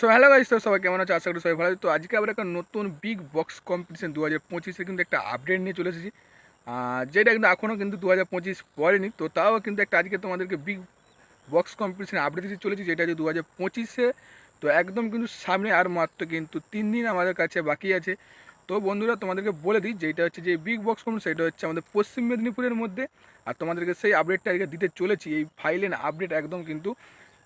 So hello guys তো সবাই কেমন আছে? আশা করি সবাই ভালো তো আজকে আবার একটা নতুন বিগ বক্স কম্পিটিশন দু হাজার পঁচিশে কিন্তু একটা আপডেট নিয়ে চলে এসেছি। যেটা কিন্তু এখনও কিন্তু দু হাজার পঁচিশ পড়েনি। তো তাও কিন্তু একটা আজকে তোমাদেরকে বিগ বক্স কম্পিটিশন আপডেট দিতে চলেছি, যেটা হচ্ছে দু হাজার পঁচিশে। তো একদম কিন্তু সামনে আর মাত্র কিন্তু তিন দিন আমাদের কাছে বাকি আছে। তো বন্ধুরা, তোমাদেরকে বলে দিই, যেটা হচ্ছে যে বিগ বক্স কম্পিটিশন সেটা হচ্ছে আমাদের পশ্চিম মেদিনীপুরের মধ্যে। আর তোমাদেরকে সেই আপডেটটা আজকে দিতে চলেছি। এই ফাইলেন আপডেট একদম কিন্তু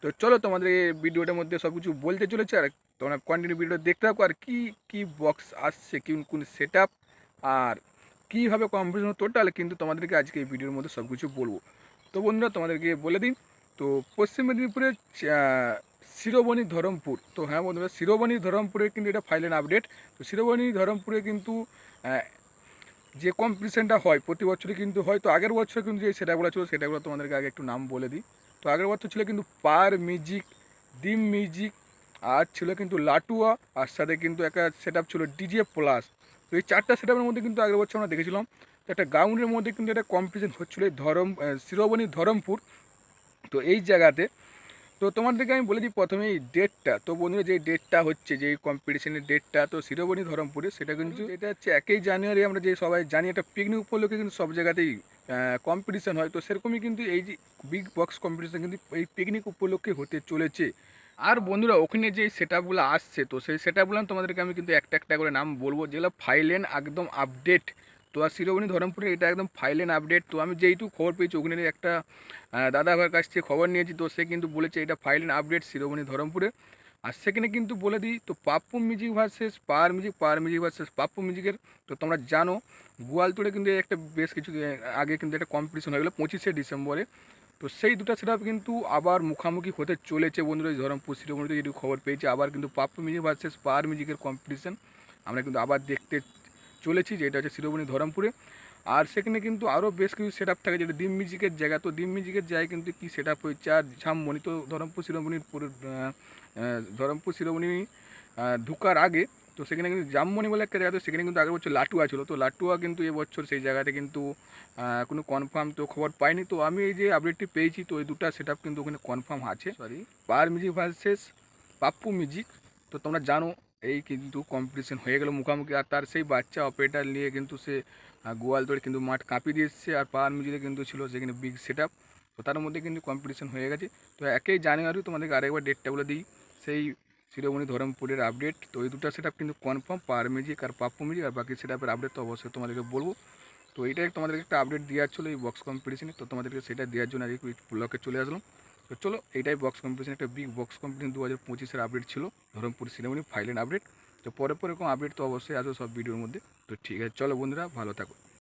তো চলো তোমাদের ভিডিওটার মধ্যে সব কিছু বলতে চলেছে আর তোমরা কন্টিনিউ ভিডিও দেখতে থাকো আর কী কী বক্স আসছে কোন কোন সেট আর কীভাবে কম্পিটিশন টোটাল কিন্তু তোমাদেরকে আজকে এই ভিডিওর মধ্যে সব কিছু বলব। তো বন্ধুরা তোমাদেরকে বলে দিই তো পশ্চিম মেদিনীপুরের আহ, শিরোবনি ধরমপুর তো হ্যাঁ বন্ধুরা শিরোবনি ধরমপুরে কিন্তু এটা ফাইলেন আপডেট তো শিরোবনি ধরমপুরে কিন্তু যে কম্পিটিশনটা হয় প্রতি বছরই কিন্তু হয় তো আগের বছর কিন্তু যে সেটাগুলো ছিল সেটাগুলো তোমাদেরকে আগে একটু নাম বলে দিই। তো আগের বছর ছিল কিন্তু পার মিউজিক ডিম মিউজিক আর ছিল কিন্তু লাটুয়া আর সাথে কিন্তু একটা সেট ছিল ডিজে প্লাস তো এই চারটা সেট মধ্যে কিন্তু আগের বছর আমরা দেখেছিলাম। তো একটা গ্রাউন্ডের মধ্যে কিন্তু একটা কম্পিটিশন হচ্ছিল এই ধরম আহ, শিরোমণি ধরমপুর। তো এই জায়গাতে তো তোমাদেরকে আমি বলে দিই প্রথমে এই ডেটটা তো বন্ধুরা যে ডেটটা হচ্ছে যে কম্পিটিশনের ডেটটা তো শিরোমণি ধরমপুরে সেটা কিন্তু এটা হচ্ছে একই জানুয়ারি আমরা যে সবাই জানি একটা পিকনিক উপলক্ষে কিন্তু সব জায়গাতেই কম্পিটিশন হয়। তো সেরকমই কিন্তু এই যে বিগ বক্স কম্পিটিশান কিন্তু এই পিকনিক উপলক্ষে হতে চলেছে। আর বন্ধুরা, ওখানে যে সেট আপগুলো আসছে, তো সেই সেট আপগুলো তোমাদেরকে আমি কিন্তু একটা একটা করে নাম বলব। যেগুলো ফাইলেন একদম আপডেট তো আর শিরোমণি ধরমপুরে এটা একদম ফাইলেন আপডেট তো আমি যেইটুকু খবর পেয়েছি, ওখানে একটা দাদা ভাইয়ের কাছ থেকে খবর নিয়েছি। তো সে কিন্তু বলেছে, এটা ফাইলেন আপডেট শিরোমণি ধরমপুরে। আর সেখানে কিন্তু বলে দিই, তো Pappu music versus power music power music versus, Pappu মিউজিকের, তো তোমরা জানো, গোয়ালতোড়ে কিন্তু একটা বেশ কিছু আগে কিন্তু একটা কম্পিটিশন হয়ে গেলো পঁচিশে ডিসেম্বরে। তো সেই দুটো সেট কিন্তু আবার মুখামুখি হতে চলেছে বন্ধুরা, এই ধরমপুর শিরোমণিতে যেটুকু খবর পেয়েছি। আবার কিন্তু পাপ্পু মিউজিক ভার্সেস পাওয়ার মিউজিকের কম্পিটিশন আমরা কিন্তু আবার দেখতে চলেছি, যেটা হচ্ছে শিরোমণি ধরমপুরে। আর সেখানে কিন্তু আরও বেশ কিছু সেট আপ থাকে যেটা ডিম মিউজিকের জায়গা। তো ডিম মিউজিকের জায়গায় কিন্তু কী সেট আপ হয়েছে? আর ঝামমণি তো ধরমপুর শিরোমণির ধরমপুর শিরোমণি ঢুকার আগে তো সেখানে কিন্তু জামমণি বলে একটা জায়গা তো সেখানে কিন্তু আগের বছর লাটুয়া ছিল। তো লাটুয়া কিন্তু এবছর সেই জায়গাতে কিন্তু কোনো কনফার্ম তো খবর পাইনি। তো আমি এই যে আপডেটটি পেয়েছি তো এই দুটো সেট কিন্তু ওখানে কনফার্ম আছে। Sorry power music versus Pappu music তো তোমরা জানো এই কিন্তু কম্পিটিশন হয়ে গেল মুখামুখি। আর তার সেই বাচ্চা অপারেটার নিয়ে কিন্তু সে গোয়ালতোড়ে কিন্তু মাঠ কাঁপিয়ে দিয়ে এসছে। আর পাওয়ার মিউজিকে কিন্তু ছিল সেখানে বিগ সেট তো তার মধ্যে কিন্তু কম্পিটিশন হয়ে গেছে। তো একই জানুয়ারি তোমাদেরকে আরেকবার ডেটটা বলে দিই। সেই শিরোমণি ধরমপুরের আপডেট তো এই দুটো সেট কিন্তু কনফার্ম পাওয়ার মিউজিক আর পাপ্পু মিউজিক আর বাকি সেট আপডেট তো অবশ্যই তোমাদেরকে বলব। তো এইটাই তোমাদেরকে একটা আপডেট দেওয়ার ছিল এই বক্স কম্পিটিশনে তো তোমাদেরকে সেটা দেওয়ার জন্য আজকে ব্লকে চলে আসলাম। তো চলো এইটাই বক্স কম্পিটিশন একটা বিগ বক্স কম্পিটিশন দু হাজার পঁচিশের আপডেট ছিল ধরমপুর সিনেমনি ফাইলেন আপডেট তো পরে পরে এরকম আপডেট তো অবশ্যই আসবে সব ভিডিওর মধ্যে। তো ঠিক আছে, চলো বন্ধুরা, ভালো থাকো।